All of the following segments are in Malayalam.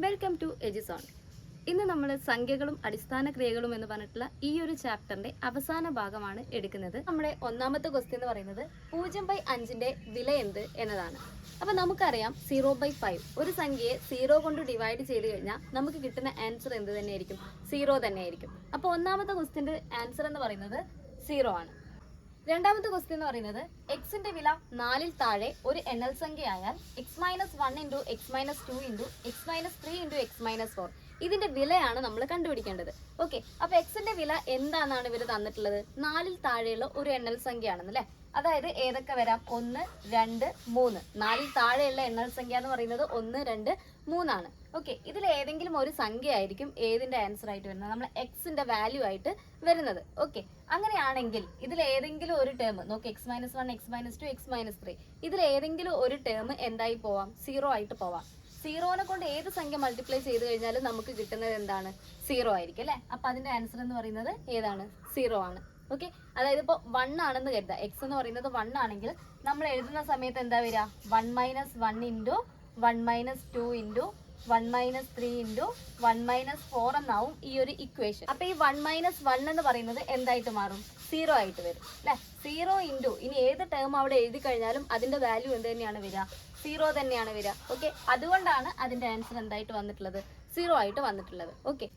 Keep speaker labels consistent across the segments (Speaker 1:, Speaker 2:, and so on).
Speaker 1: വെൽക്കം ടു എജിസോൺ ഇന്ന് നമ്മൾ സംഖ്യകളും അടിസ്ഥാന ക്രിയകളും എന്ന് പറഞ്ഞിട്ടുള്ള ഈ ഒരു ചാപ്റ്ററിന്റെ അവസാന ഭാഗമാണ് എടുക്കുന്നത്. നമ്മുടെ ഒന്നാമത്തെ ക്വസ്റ്റ്യൻ എന്ന് പറയുന്നത് പൂജ്യം ബൈ അഞ്ചിന്റെ വില എന്ത് എന്നതാണ്. അപ്പൊ നമുക്കറിയാം സീറോ ബൈ ഫൈവ് ഒരു സംഖ്യയെ സീറോ കൊണ്ട് ഡിവൈഡ് ചെയ്ത് കഴിഞ്ഞാൽ നമുക്ക് കിട്ടുന്ന ആൻസർ എന്ത് തന്നെയായിരിക്കും? സീറോ തന്നെയായിരിക്കും. അപ്പോൾ ഒന്നാമത്തെ ക്വസ്റ്റ്യന്റെ ആൻസർ എന്ന് പറയുന്നത് സീറോ ആണ്. രണ്ടാമത്തെ ക്വസ്റ്റ്യൻ എന്ന് പറയുന്നത് എക്സിന്റെ വില നാലിൽ താഴെ ഒരു എണ്ണൽ സംഖ്യയായാൽ X minus one into X minus two into X minus three into X minus four ഇതിന്റെ വിലയാണ് നമ്മൾ കണ്ടുപിടിക്കേണ്ടത്. ഓക്കെ അപ്പൊ എക്സിന്റെ വില എന്താണെന്നാണ് ഇവർ തന്നിട്ടുള്ളത്? നാലിൽ താഴെയുള്ള ഒരു എണ്ണൽ സംഖ്യയാണെന്ന് അല്ലെ അതായത് ഏതൊക്കെ വരാം? ഒന്ന് രണ്ട് മൂന്ന്. നാലിൽ താഴെയുള്ള എണ്ണൽ സംഖ്യ എന്ന് പറയുന്നത് ഒന്ന് രണ്ട് മൂന്നാണ്. ഓക്കെ ഇതിൽ ഏതെങ്കിലും ഒരു സംഖ്യ ആയിരിക്കും ഏതിന്റെ ആൻസർ ആയിട്ട് വരുന്നത്? നമ്മൾ എക്സിന്റെ വാല്യൂ ആയിട്ട് വരുന്നത്. ഓക്കെ അങ്ങനെയാണെങ്കിൽ ഇതിൽ ഏതെങ്കിലും ഒരു ടേം നോക്കി x minus one x minus two x minus three ഇതിൽ ഏതെങ്കിലും ഒരു ടേം എന്തായി പോവാം? സീറോ ആയിട്ട് പോവാം. സീറോനെ കൊണ്ട് ഏത് സംഖ്യ മൾട്ടിപ്ലൈ ചെയ്ത് കഴിഞ്ഞാലും നമുക്ക് കിട്ടുന്നത് എന്താണ്? സീറോ ആയിരിക്കും അല്ലേ? അപ്പൊ അതിന്റെ ആൻസർ എന്ന് പറയുന്നത് ഏതാണ്? സീറോ ആണ്. ഓക്കെ അതായത് ഇപ്പോൾ വൺ ആണെന്ന് കരുതുക. എക്സ് എന്ന് പറയുന്നത് വൺ ആണെങ്കിൽ നമ്മൾ എഴുതുന്ന സമയത്ത് എന്താ വരിക? One minus one into one minus two into one minus three into one minus four എന്നാവും ഈ ഒരു ഇക്വേഷൻ അപ്പോൾ ഈ വൺ മൈനസ് വൺ എന്ന് പറയുന്നത് എന്തായിട്ട് മാറും? സീറോ ആയിട്ട് വരും. അല്ലെ? സീറോ ഇന്റു ഇനി ഏത് ടേം അവിടെ എഴുതി കഴിഞ്ഞാലും അതിന്റെ വാല്യൂ എന്ത് തന്നെയാണ് വരിക? സീറോ തന്നെയാണ് വരിക. ഓക്കെ അതുകൊണ്ടാണ് അതിന്റെ ആൻസർ എന്തായിട്ട് വന്നിട്ടുള്ളത്? സീറോ ആയിട്ട് വന്നിട്ടുള്ളത്. ഓക്കെ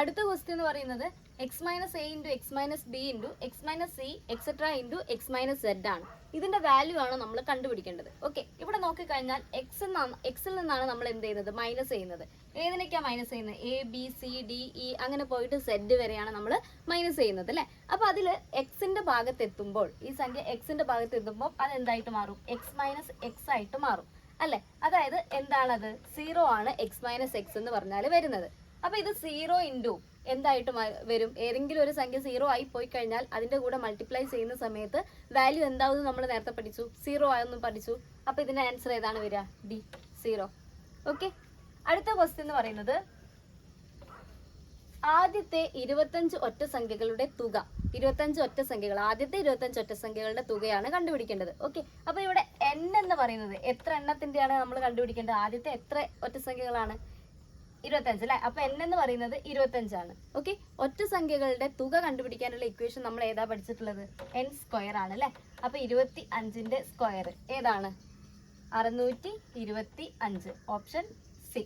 Speaker 1: അടുത്ത ക്വസ്റ്റ്യൻ എന്ന് പറയുന്നത് x minus a into x minus b into x minus c etcetera into x minus z ആണ്. ഇതിന്റെ വാല്യൂ ആണ് നമ്മൾ കണ്ടുപിടിക്കേണ്ടത്. ഓക്കെ ഇവിടെ നോക്കിക്കഴിഞ്ഞാൽ എക്സ് എന്നാണ് എക്സിൽ നിന്നാണ് നമ്മൾ എന്ത് ചെയ്യുന്നത്? മൈനസ് ചെയ്യുന്നത്. ഏതിനൊക്കെയാണ് മൈനസ് ചെയ്യുന്നത്? A b c d e അങ്ങനെ പോയിട്ട് സെഡ് വരെയാണ് നമ്മൾ മൈനസ് ചെയ്യുന്നത് അല്ലേ? അപ്പൊ അതിൽ എക്സിന്റെ ഭാഗത്ത് എത്തുമ്പോൾ ഈ സംഖ്യ എക്സിന്റെ ഭാഗത്ത് എത്തുമ്പോൾ അത് എന്തായിട്ട് മാറും? എക്സ് മൈനസ് എക്സ് ആയിട്ട് മാറും. അല്ലേ? അതായത് എന്താണത്? സീറോ ആണ് എക്സ് മൈനസ് എക്സ് എന്ന് പറഞ്ഞാൽ വരുന്നത്. അപ്പൊ ഇത് സീറോ ഇന്റു എന്തായിട്ട് വരും? ഏതെങ്കിലും ഒരു സംഖ്യ സീറോ ആയി പോയി കഴിഞ്ഞാൽ അതിന്റെ കൂടെ മൾട്ടിപ്ലൈ ചെയ്യുന്ന സമയത്ത് വാല്യൂ എന്താവും നമ്മൾ നേരത്തെ പഠിച്ചു. സീറോ ആയെന്നും പഠിച്ചു. അപ്പൊ ഇതിന്റെ ആൻസർ ഏതാണ് വരിക? D zero. ഓക്കെ? അടുത്ത ക്വസ്റ്റ്യൻ എന്ന് പറയുന്നത് ആദ്യത്തെ ഇരുപത്തഞ്ച് ഒറ്റ സംഖ്യകളുടെ തുക. ഇരുപത്തഞ്ച് ഒറ്റ സംഖ്യകൾ. ആദ്യത്തെ ഇരുപത്തഞ്ച് ഒറ്റ സംഖ്യകളുടെ തുകയാണ് കണ്ടുപിടിക്കേണ്ടത്. ഓക്കെ? അപ്പൊ ഇവിടെ എൻ എന്ന് പറയുന്നത് എത്ര എണ്ണത്തിന്റെയാണ് നമ്മൾ കണ്ടുപിടിക്കേണ്ടത്? ആദ്യത്തെ എത്ര ഒറ്റ സംഖ്യകളാണ്? ഇരുപത്തഞ്ച് അല്ലെ? അപ്പൊ എൻ എന്ന് പറയുന്നത് ഇരുപത്തഞ്ചാണ്. ഓക്കെ ഒറ്റ സംഖ്യകളുടെ തുക കണ്ടുപിടിക്കാനുള്ള ഇക്വേഷൻ നമ്മൾ ഏതാ പഠിച്ചിട്ടുള്ളത്? എൻ സ്ക്വയർ ആണ് അല്ലെ? അപ്പൊ ഇരുപത്തി അഞ്ചിന്റെ സ്ക്വയർ ഏതാണ്? അറുന്നൂറ്റി ഇരുപത്തി അഞ്ച് ഓപ്ഷൻ സി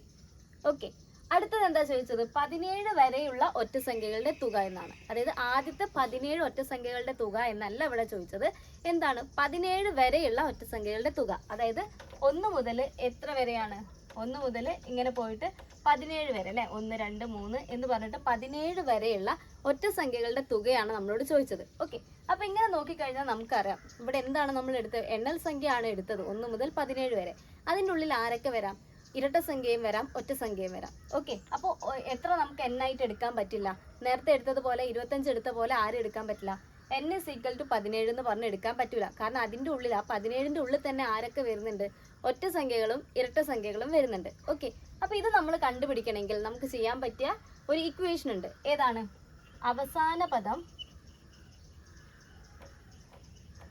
Speaker 1: ഓക്കെ അടുത്തത് എന്താ ചോദിച്ചത്? പതിനേഴ് വരെയുള്ള ഒറ്റ സംഖ്യകളുടെ തുക എന്നാണ്. അതായത് ആദ്യത്തെ പതിനേഴ് ഒറ്റ സംഖ്യകളുടെ തുക എന്നല്ല ഇവിടെ ചോദിച്ചത്. എന്താണ്? പതിനേഴ് വരെയുള്ള ഒറ്റ സംഖ്യകളുടെ തുക. അതായത് ഒന്ന് മുതൽ എത്ര വരെയാണ്? ഒന്ന് മുതൽ ഇങ്ങനെ പോയിട്ട് പതിനേഴ് വരെ അല്ലേ? ഒന്ന് രണ്ട് മൂന്ന് എന്ന് പറഞ്ഞിട്ട് പതിനേഴ് വരെയുള്ള ഒറ്റ സംഖ്യകളുടെ തുകയാണ് നമ്മളോട് ചോദിച്ചത്. ഓക്കെ അപ്പൊ ഇങ്ങനെ നോക്കിക്കഴിഞ്ഞാൽ നമുക്കറിയാം. ഇവിടെ എന്താണ് നമ്മൾ എടുത്തത്? എണ്ണൽ സംഖ്യയാണ് എടുത്തത്. ഒന്ന് മുതൽ പതിനേഴ് വരെ. അതിന്റെ ഉള്ളിൽ ആരൊക്കെ വരാം? ഇരട്ട സംഖ്യയും വരാം ഒറ്റ സംഖ്യയും വരാം. ഓക്കെ അപ്പോൾ എത്ര നമുക്ക് എണ്ണായിട്ട് എടുക്കാൻ പറ്റില്ല? നേരത്തെ എടുത്തതുപോലെ ഇരുപത്തഞ്ച് എടുത്ത പോലെ ആരും എടുക്കാൻ പറ്റില്ല. എൻ ഇസ് ഈക്വൽ ടു പതിനേഴ് എന്ന് പറഞ്ഞ് എടുക്കാൻ പറ്റൂല. കാരണം അതിന്റെ ഉള്ളിൽ ആ പതിനേഴിന്റെ ഉള്ളിൽ തന്നെ ആരൊക്കെ വരുന്നുണ്ട്? ഒറ്റ സംഖ്യകളും ഇരട്ട സംഖ്യകളും വരുന്നുണ്ട്. ഓക്കെ അപ്പോൾ ഇത് നമ്മൾ കണ്ടുപിടിക്കണമെങ്കിൽ നമുക്ക് ചെയ്യാൻ പറ്റിയ ഒരു ഇക്വേഷൻ ഉണ്ട്. ഏതാണ്? അവസാന പദം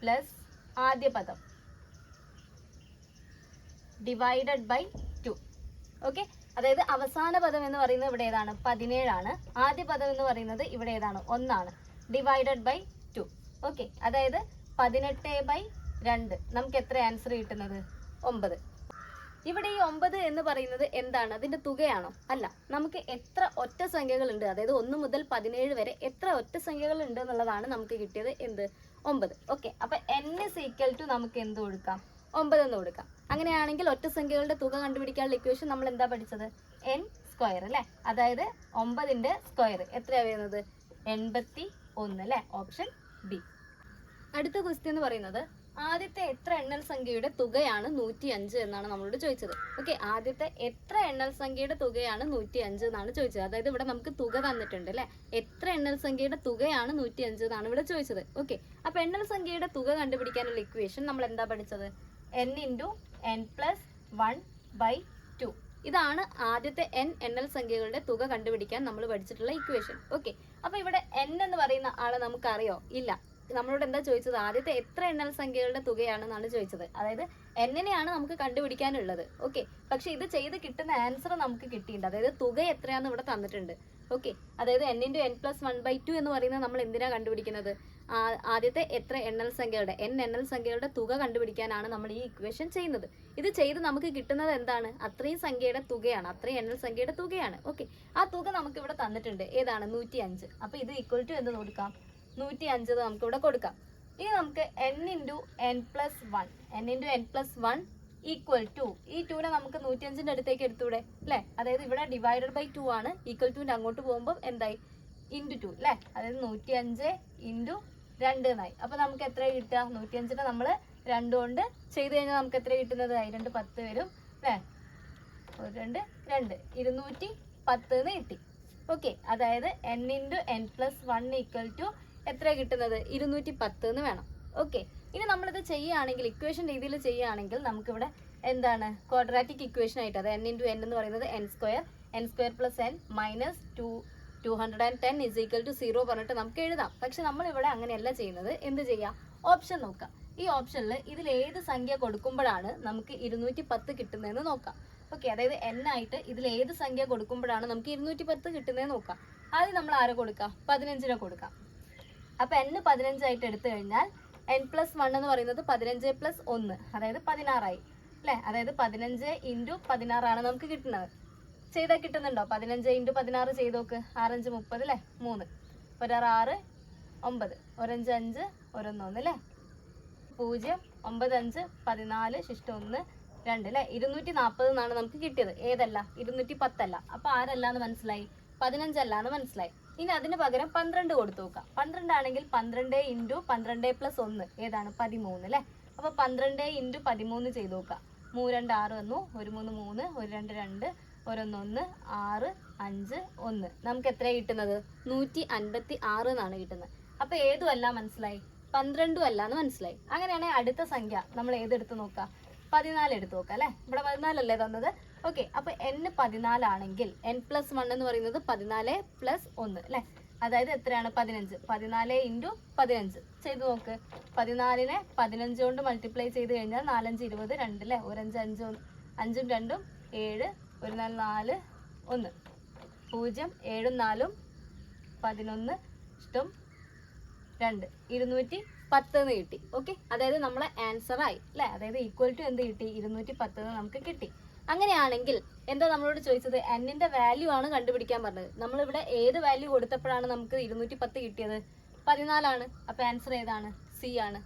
Speaker 1: പ്ലസ് ആദ്യ പദം ഡിവൈഡഡ് ബൈ ടു ഓക്കെ അതായത് അവസാന പദം എന്ന് പറയുന്നത് ഇവിടെ ഏതാണ്? പതിനേഴാണ്. ആദ്യ പദം എന്ന് പറയുന്നത് ഇവിടെ ഏതാണ്? ഒന്നാണ്. ഡിവൈഡഡ് ബൈ ഓക്കെ അതായത് പതിനെട്ട് ബൈ രണ്ട്. നമുക്ക് എത്ര ആൻസർ കിട്ടുന്നത്? ഒമ്പത്. ഇവിടെ ഈ ഒമ്പത് എന്ന് പറയുന്നത് എന്താണ്? അതിന്റെ തുകയാണോ? അല്ല നമുക്ക് എത്ര ഒറ്റ സംഖ്യകളുണ്ട്? അതായത് ഒന്ന് മുതൽ പതിനേഴ് വരെ എത്ര ഒറ്റ സംഖ്യകളുണ്ട് എന്നുള്ളതാണ് നമുക്ക് കിട്ടിയത് എന്ത്? ഒമ്പത്. ഓക്കെ അപ്പൊ എൻ ഇസ് ഈക്വൽ ടു നമുക്ക് എന്ത് കൊടുക്കാം? ഒമ്പത് എന്ന് കൊടുക്കാം. അങ്ങനെയാണെങ്കിൽ ഒറ്റ സംഖ്യകളുടെ തുക കണ്ടുപിടിക്കാനുള്ള ഇക്വേഷൻ നമ്മൾ എന്താ പഠിച്ചത്? എൻ സ്ക്വയർ അല്ലേ? അതായത് ഒമ്പതിന്റെ സ്ക്വയർ എത്രയാണ് വരുന്നത്? എൺപത്തി ഒന്ന് അല്ലേ? ഓപ്ഷൻ ബി അടുത്ത ക്വസ്റ്റ്യൻ എന്ന് പറയുന്നത് ആദ്യത്തെ എത്ര എണ്ണൽ സംഖ്യയുടെ തുകയാണ് നൂറ്റി അഞ്ച് എന്നാണ് നമ്മളോട് ചോദിച്ചത്. ഓക്കെ ആദ്യത്തെ എത്ര എണ്ണൽ സംഖ്യയുടെ തുകയാണ് നൂറ്റി അഞ്ച് എന്നാണ് ചോദിച്ചത്. അതായത് ഇവിടെ നമുക്ക് തുക തന്നിട്ടുണ്ട് അല്ലെ? എത്ര എണ്ണൽ സംഖ്യയുടെ തുകയാണ് നൂറ്റി അഞ്ച് എന്നാണ് ഇവിടെ ചോദിച്ചത്. ഓക്കെ അപ്പൊ എണ്ണൽ സംഖ്യയുടെ തുക കണ്ടുപിടിക്കാനുള്ള ഇക്വേഷൻ നമ്മൾ എന്താ പഠിച്ചത്? N into n plus one by two ഇതാണ് ആദ്യത്തെ എൻ എണ്ണൽ സംഖ്യകളുടെ തുക കണ്ടുപിടിക്കാൻ നമ്മൾ പഠിച്ചിട്ടുള്ള ഇക്വേഷൻ ഓക്കെ അപ്പൊ ഇവിടെ എൻ എന്ന് പറയുന്ന ആളെ നമുക്കറിയോ? ഇല്ല. നമ്മളോട് എന്താ ചോദിച്ചത്? ആദ്യത്തെ എത്ര എണ്ണൽ സംഖ്യകളുടെ തുകയാണെന്നാണ് ചോദിച്ചത്. അതായത് എങ്ങനെയാണ് നമുക്ക് കണ്ടുപിടിക്കാനുള്ളത്. ഓക്കെ പക്ഷെ ഇത് ചെയ്ത് കിട്ടുന്ന ആൻസർ നമുക്ക് കിട്ടിയിട്ടുണ്ട്. അതായത് തുക എത്രയാന്ന് ഇവിടെ തന്നിട്ടുണ്ട്. ഓക്കെ അതായത് n into n plus one by two എന്ന് പറയുന്നത് നമ്മൾ എന്തിനാ കണ്ടുപിടിക്കുന്നത്? ആദ്യത്തെ എത്ര എണ്ണൽ സംഖ്യകളുടെ എൻ എണ്ണൽ സംഖ്യകളുടെ തുക കണ്ടുപിടിക്കാനാണ് നമ്മൾ ഈ ഇക്വേഷൻ ചെയ്യുന്നത്. ഇത് ചെയ്ത് നമുക്ക് കിട്ടുന്നത് എന്താണ്? അത്രയും സംഖ്യയുടെ തുകയാണ്. അത്രയും എണ്ണൽ സംഖ്യയുടെ തുകയാണ്. ഓക്കെ ആ തുക നമുക്ക് ഇവിടെ തന്നിട്ടുണ്ട്. ഏതാണ്? നൂറ്റി അഞ്ച് അപ്പൊ ഇത് ഈക്വൽ ടു എന്ത് കൊടുക്കാം? നൂറ്റി അഞ്ച് നമുക്ക് ഇവിടെ കൊടുക്കാം. ഇനി നമുക്ക് n into n plus one n into n plus one equal to ഈ ടൂനെ നമുക്ക് നൂറ്റി അഞ്ചിന്റെ അടുത്തേക്ക് എടുത്തൂടെ? അല്ലേ അതായത് ഇവിടെ ഡിവൈഡഡ് ബൈ ടു ആണ്. ഈക്വൽ ടുവിന്റെ അങ്ങോട്ട് പോകുമ്പോൾ എന്തായി? ഇന്റു ടു അല്ലേ അതായത് നൂറ്റി അഞ്ച് ഇന്റു രണ്ട് എന്നായി. അപ്പോൾ നമുക്ക് എത്ര കിട്ടുക? നൂറ്റി അഞ്ചിനെ നമ്മൾ രണ്ട് കൊണ്ട് ചെയ്ത് കഴിഞ്ഞാൽ നമുക്ക് എത്ര കിട്ടുന്നത്? രണ്ട് പത്ത് വരും അല്ലേ ഒരു രണ്ട് രണ്ട്. ഇരുന്നൂറ്റി പത്ത് എന്ന് കിട്ടി. ഓക്കെ അതായത് n into n plus one equal to എത്ര കിട്ടുന്നത്? ഇരുന്നൂറ്റി പത്ത് എന്ന് വേണം. ഓക്കെ ഇനി നമ്മളിത് ചെയ്യുകയാണെങ്കിൽ ഇക്വേഷൻ രീതിയിൽ ചെയ്യുകയാണെങ്കിൽ നമുക്കിവിടെ എന്താണ്? ക്വാഡ്രാറ്റിക് ഇക്വേഷൻ ആയിട്ട് അത് എൻ ഇന്റു എൻ എന്ന് പറയുന്നത് n square n square plus n minus two two hundred and ten is equal to zero പറഞ്ഞിട്ട് നമുക്ക് എഴുതാം. പക്ഷെ നമ്മളിവിടെ അങ്ങനെയല്ല ചെയ്യുന്നത്. എന്ത് ചെയ്യാം? ഓപ്ഷൻ നോക്കാം. ഈ ഓപ്ഷനിൽ ഇതിൽ ഏത് സംഖ്യ കൊടുക്കുമ്പോഴാണ് നമുക്ക് ഇരുന്നൂറ്റി പത്ത് കിട്ടുന്നതെന്ന് നോക്കാം. ഓക്കെ അതായത് എൻ ആയിട്ട് ഇതിൽ ഏത് സംഖ്യ കൊടുക്കുമ്പോഴാണ് നമുക്ക് ഇരുന്നൂറ്റി പത്ത് കിട്ടുന്നതെന്ന് നോക്കാം. ആദ്യം നമ്മൾ ആരെ കൊടുക്കാം? പതിനഞ്ചിനെ കൊടുക്കാം. അപ്പൊ n പതിനഞ്ചായിട്ട് എടുത്തു കഴിഞ്ഞാൽ എൻ പ്ലസ് വൺ എന്ന് പറയുന്നത് പതിനഞ്ച് പ്ലസ് ഒന്ന് അതായത് പതിനാറായി. അല്ലേ? അതായത് പതിനഞ്ച് ഇന്റു പതിനാറാണ് നമുക്ക് കിട്ടുന്നത്. ചെയ്താൽ കിട്ടുന്നുണ്ടോ? പതിനഞ്ച് ഇന്റു പതിനാറ് ചെയ്ത് നോക്ക്. ആറഞ്ച് മുപ്പത് അല്ലേ? മൂന്ന്. ഒരാറ് ആറ് ഒമ്പത്. ഒരഞ്ച് അഞ്ച് ഒരൊന്ന് ഒന്ന് അല്ലേ? പൂജ്യം ഒമ്പത് അഞ്ച് പതിനാല് ശിഷ്ടം ഒന്ന് രണ്ട് അല്ലേ? ഇരുന്നൂറ്റി നാൽപ്പത് എന്നാണ് നമുക്ക് കിട്ടിയത്. ഏതല്ല? ഇരുന്നൂറ്റി പത്തല്ല. അപ്പോൾ ആരല്ല എന്ന് മനസ്സിലായി? പതിനഞ്ചല്ല എന്ന് മനസ്സിലായി. ഇനി അതിന് പകരം പന്ത്രണ്ട് കൊടുത്തു നോക്കാം. പന്ത്രണ്ട് ആണെങ്കിൽ പന്ത്രണ്ട് ഇന്റു പന്ത്രണ്ട് പ്ലസ് ഒന്ന്. ഏതാണ്? പതിമൂന്ന് അല്ലേ? അപ്പൊ പന്ത്രണ്ട് ഇന്റു പതിമൂന്ന് ചെയ്ത് നോക്കാം. മൂ രണ്ട് ആറ് വന്നു. ഒരു മൂന്ന് മൂന്ന്. ഒരു രണ്ട് രണ്ട്. ഒരൊന്ന് ഒന്ന്. ആറ് അഞ്ച് ഒന്ന്. നമുക്ക് എത്ര കിട്ടുന്നത്? നൂറ്റി അൻപത്തി ആറ് എന്നാണ് കിട്ടുന്നത്. അപ്പൊ ഏതും അല്ല മനസ്സിലായി? പന്ത്രണ്ടും അല്ല എന്ന് മനസ്സിലായി. അങ്ങനെയാണെങ്കിൽ അടുത്ത സംഖ്യ നമ്മൾ ഏതെടുത്ത് നോക്കാം? പതിനാല് എടുത്ത് നോക്കാം അല്ലെ? ഇവിടെ പതിനാലല്ലേ തന്നത്? ഓക്കെ അപ്പോൾ എൻ പതിനാലാണെങ്കിൽ എൻ പ്ലസ് വൺ എന്ന് പറയുന്നത് പതിനാല് പ്ലസ് ഒന്ന് അല്ലെ? അതായത് എത്രയാണ്? പതിനഞ്ച്. പതിനാല് ഇന്റു പതിനഞ്ച്. ചെയ്ത് നോക്ക്. പതിനാലിനെ പതിനഞ്ച് കൊണ്ട് മൾട്ടിപ്ലൈ ചെയ്ത് കഴിഞ്ഞാൽ നാലഞ്ച് ഇരുപത് രണ്ട് അല്ലേ? ഒരഞ്ച് അഞ്ച് അഞ്ചും രണ്ടും ഏഴ് ഒരു നാല് നാല് ഒന്ന്. പൂജ്യം ഏഴും നാലും പതിനൊന്ന് ഇഷ്ടം രണ്ട്. ഇരുന്നൂറ്റി പത്ത് എന്ന് കിട്ടി. ഓക്കെ അതായത് നമ്മളെ ആൻസർ ആയി അല്ലെ? അതായത് ഈക്വൽ ടു എന്ത് കിട്ടി? ഇരുന്നൂറ്റി പത്ത് നമുക്ക് കിട്ടി. അങ്ങനെയാണെങ്കിൽ എന്താ നമ്മളോട് ചോദിച്ചത്? എന്നിന്റെ വാല്യൂ ആണ് കണ്ടുപിടിക്കാൻ പറഞ്ഞത്. നമ്മളിവിടെ ഏത് വാല്യൂ കൊടുത്തപ്പോഴാണ് നമുക്ക് ഇരുന്നൂറ്റി പത്ത് കിട്ടിയത്? പതിനാലാണ്. അപ്പൊ ആൻസർ ഏതാണ്? സി ആണ്.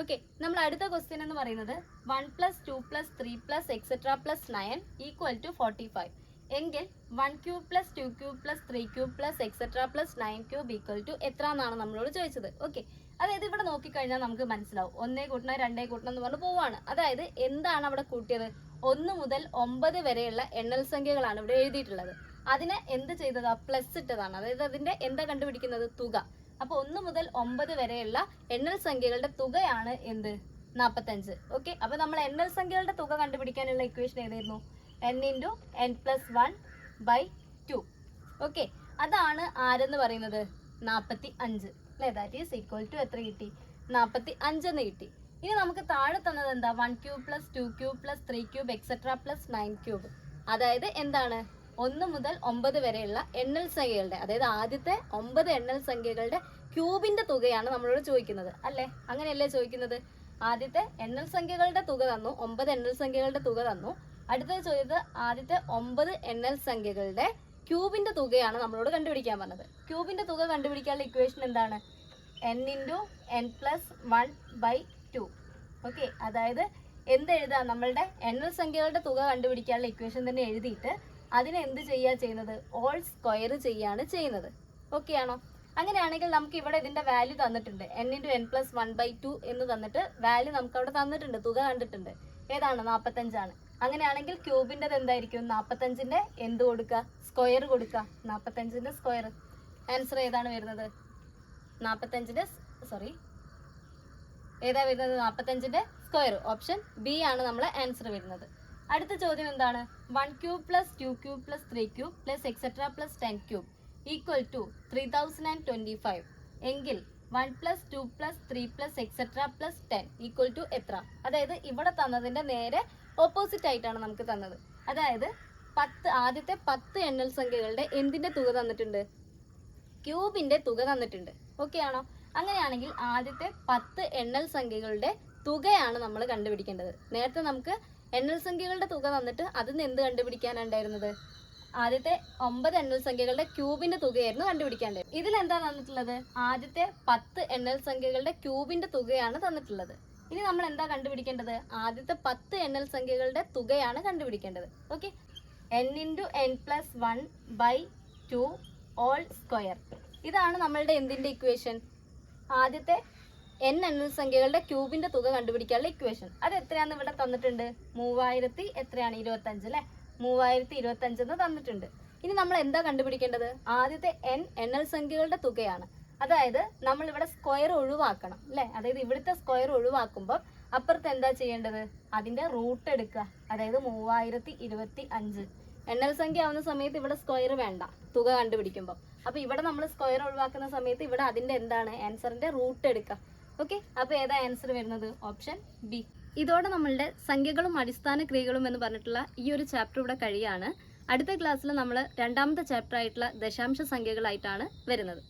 Speaker 1: ഓക്കെ നമ്മൾ അടുത്ത ക്വസ്റ്റ്യൻ എന്ന് പറയുന്നത് one plus two plus three plus etcetera plus nine equal to forty five എങ്കിൽ one cube plus two cube plus three cube plus etcetera plus nine cube equal to എത്ര എന്നാണ് നമ്മളോട് ചോദിച്ചത്? ഓക്കെ അതായത് ഇവിടെ നോക്കിക്കഴിഞ്ഞാൽ നമുക്ക് മനസ്സിലാവും. ഒന്നേ കൂട്ടണം രണ്ടേ കൂട്ടണം എന്ന് പറഞ്ഞ് പോവാണ്. അതായത് എന്താണ് അവിടെ കൂട്ടിയത്? ഒന്ന് മുതൽ ഒമ്പത് വരെയുള്ള എണ്ണൽ സംഖ്യകളാണ് ഇവിടെ എഴുതിയിട്ടുള്ളത്. അതിനെ എന്ത് ചെയ്തതാ? പ്ലസ് ഇട്ടതാണ്. അതായത് അതിന്റെ എന്താ കണ്ടുപിടിക്കുന്നത്? തുക. അപ്പൊ ഒന്ന് മുതൽ ഒമ്പത് വരെയുള്ള എണ്ണൽ സംഖ്യകളുടെ തുകയാണ് എന്ത്? നാപ്പത്തഞ്ച്. ഓക്കെ അപ്പൊ നമ്മൾ എണ്ണൽ സംഖ്യകളുടെ തുക കണ്ടുപിടിക്കാനുള്ള ഇക്വേഷൻ ഏതായിരുന്നു? N into n plus one by two okay അതാണ് ആരെന്ന് പറയുന്നത്? നാപ്പത്തി അഞ്ച് അല്ലേ? ദാറ്റ് ഈസ് ഈക്വൽ ടു എത്ര കിട്ടി? നാൽപ്പത്തി അഞ്ചെന്ന് കിട്ടി. ഇനി നമുക്ക് താഴെ തന്നത് എന്താ? One cube plus two cube plus three cube etcetera plus nine cube അതായത് എന്താണ്? ഒന്ന് മുതൽ ഒമ്പത് വരെയുള്ള എണ്ണൽ സംഖ്യകളുടെ അതായത് ആദ്യത്തെ ഒമ്പത് എണ്ണൽ സംഖ്യകളുടെ ക്യൂബിന്റെ തുകയാണ് നമ്മളോട് ചോദിക്കുന്നത്. അല്ലേ? അങ്ങനെയല്ലേ ചോദിക്കുന്നത്? ആദ്യത്തെ എണ്ണൽ സംഖ്യകളുടെ തുക തന്നു ഒമ്പത് എണ്ണൽ സംഖ്യകളുടെ തുക തന്നു. അടുത്തത് ചോദിച്ചത് ആദ്യത്തെ ഒമ്പത് എണ്ണൽ സംഖ്യകളുടെ ക്യൂബിന്റെ തുകയാണ് നമ്മളോട് കണ്ടുപിടിക്കാൻ പറഞ്ഞത്. ക്യൂബിന്റെ തുക കണ്ടുപിടിക്കാനുള്ള ഇക്വേഷൻ എന്താണ്? N into n plus one by two okay അതായത് എന്ത് എഴുതാ? നമ്മളുടെ എണ്ണൽ സംഖ്യകളുടെ തുക കണ്ടുപിടിക്കാനുള്ള ഇക്വേഷൻ തന്നെ എഴുതിയിട്ട് അതിനെ എന്ത് ചെയ്യുക ചെയ്യുന്നത്? ഓൾ സ്ക്വയർ ചെയ്യാണ് ചെയ്യുന്നത്. ഓക്കെ ആണോ? അങ്ങനെയാണെങ്കിൽ നമുക്ക് ഇവിടെ ഇതിന്റെ വാല്യൂ തന്നിട്ടുണ്ട്. N into n plus one by two എന്ന് തന്നിട്ട് വാല്യൂ നമുക്ക് അവിടെ തന്നിട്ടുണ്ട്. തുക കണ്ടിട്ടുണ്ട്. ഏതാണ്? നാൽപ്പത്തഞ്ചാണ് അങ്ങനെയാണെങ്കിൽ ക്യൂബിന്റെത് എന്തായിരിക്കും? നാൽപ്പത്തഞ്ചിന്റെ എന്ത് കൊടുക്കുക? സ്ക്വയർ കൊടുക്കുക നാൽപ്പത്തഞ്ചിന്റെ സ്ക്വയർ ആൻസർ ഏതാണ് വരുന്നത്? നാൽപ്പത്തഞ്ചിന്റെ സോറി ഏതാ വരുന്നത്? നാൽപ്പത്തഞ്ചിന്റെ സ്ക്വയർ ഓപ്ഷൻ ബി ആണ് നമ്മളെ ആൻസർ വരുന്നത്. അടുത്ത ചോദ്യം എന്താണ്? One cube plus two cube plus three cube plus etcetera plus ten cube equal to three thousand and twenty five എങ്കിൽ one plus two plus three plus etcetera plus ten equal to എത്ര? അതായത് ഇവിടെ തന്നതിന്റെ നേരെ ഓപ്പോസിറ്റ് ആയിട്ടാണ് നമുക്ക് തന്നത്. അതായത് പത്ത് ആദ്യത്തെ പത്ത് എണ്ണൽ സംഖ്യകളുടെ എന്തിന്റെ തുക തന്നിട്ടുണ്ട്? ക്യൂബിന്റെ തുക തന്നിട്ടുണ്ട്. ഓക്കെ ആണോ? അങ്ങനെയാണെങ്കിൽ ആദ്യത്തെ പത്ത് എണ്ണൽ സംഖ്യകളുടെ തുകയാണ് നമ്മൾ കണ്ടുപിടിക്കേണ്ടത്. നേരത്തെ നമുക്ക് എണ്ണൽ സംഖ്യകളുടെ തുക തന്നിട്ട് അതിൽ നിന്ന് എന്ത് കണ്ടുപിടിക്കാനുണ്ടായിരുന്നത് ആദ്യത്തെ ഒമ്പത് എണ്ണൽ സംഖ്യകളുടെ ക്യൂബിന്റെ തുകയായിരുന്നു കണ്ടുപിടിക്കേണ്ടത്. ഇതിൽ എന്താ തന്നിട്ടുള്ളത്? ആദ്യത്തെ പത്ത് എണ്ണൽ സംഖ്യകളുടെ ക്യൂബിന്റെ തുകയാണ് തന്നിട്ടുള്ളത്. ഇനി നമ്മൾ എന്താ കണ്ടുപിടിക്കേണ്ടത്? ആദ്യത്തെ പത്ത് എണ്ണൽ സംഖ്യകളുടെ തുകയാണ് കണ്ടുപിടിക്കേണ്ടത്. Okay n into n plus one by two whole square ഇതാണ് നമ്മളുടെ എന്തിന്റെ ഇക്വേഷൻ ആദ്യത്തെ എൻ എണ്ണൽ സംഖ്യകളുടെ ക്യൂബിന്റെ തുക കണ്ടുപിടിക്കാനുള്ള ഇക്വേഷൻ അത് എത്രയാണെന്ന് ഇവിടെ തന്നിട്ടുണ്ട്? മൂവായിരത്തി എത്രയാണ്? ഇരുപത്തഞ്ച് അല്ലേ? മൂവായിരത്തി ഇരുപത്തഞ്ച് എന്ന് തന്നിട്ടുണ്ട്. ഇനി നമ്മൾ എന്താ കണ്ടുപിടിക്കേണ്ടത്? ആദ്യത്തെ എൻ എണ്ണൽ സംഖ്യകളുടെ തുകയാണ്. അതായത് നമ്മൾ ഇവിടെ സ്ക്വയർ ഒഴിവാക്കണം അല്ലെ? അതായത് ഇവിടുത്തെ സ്ക്വയർ ഒഴിവാക്കുമ്പോൾ അപ്പുറത്ത് എന്താ ചെയ്യേണ്ടത്? അതിന്റെ റൂട്ട് എടുക്കുക. അതായത് മൂവായിരത്തി ഇരുപത്തി അഞ്ച്. എണ്ണൽ സംഖ്യ ആവുന്ന സമയത്ത് ഇവിടെ സ്ക്വയർ വേണ്ട. തുക കണ്ടുപിടിക്കുമ്പോൾ അപ്പോൾ ഇവിടെ നമ്മൾ സ്ക്വയർ ഒഴിവാക്കുന്ന സമയത്ത് ഇവിടെ അതിന്റെ എന്താണ്? ആൻസറിന്റെ റൂട്ട് എടുക്കുക. ഓക്കെ അപ്പോൾ ഏതാ ആൻസർ വരുന്നത്? ഓപ്ഷൻ ബി ഇതോടെ നമ്മളുടെ സംഖ്യകളും അടിസ്ഥാന ക്രിയകളും എന്ന് പറഞ്ഞിട്ടുള്ള ഈ ഒരു ചാപ്റ്റർ ഇവിടെ കഴിയാണ്. അടുത്ത ക്ലാസ്സിൽ നമ്മൾ രണ്ടാമത്തെ ചാപ്റ്റർ ആയിട്ടുള്ള ദശാംശ സംഖ്യകളായിട്ടാണ് വരുന്നത്.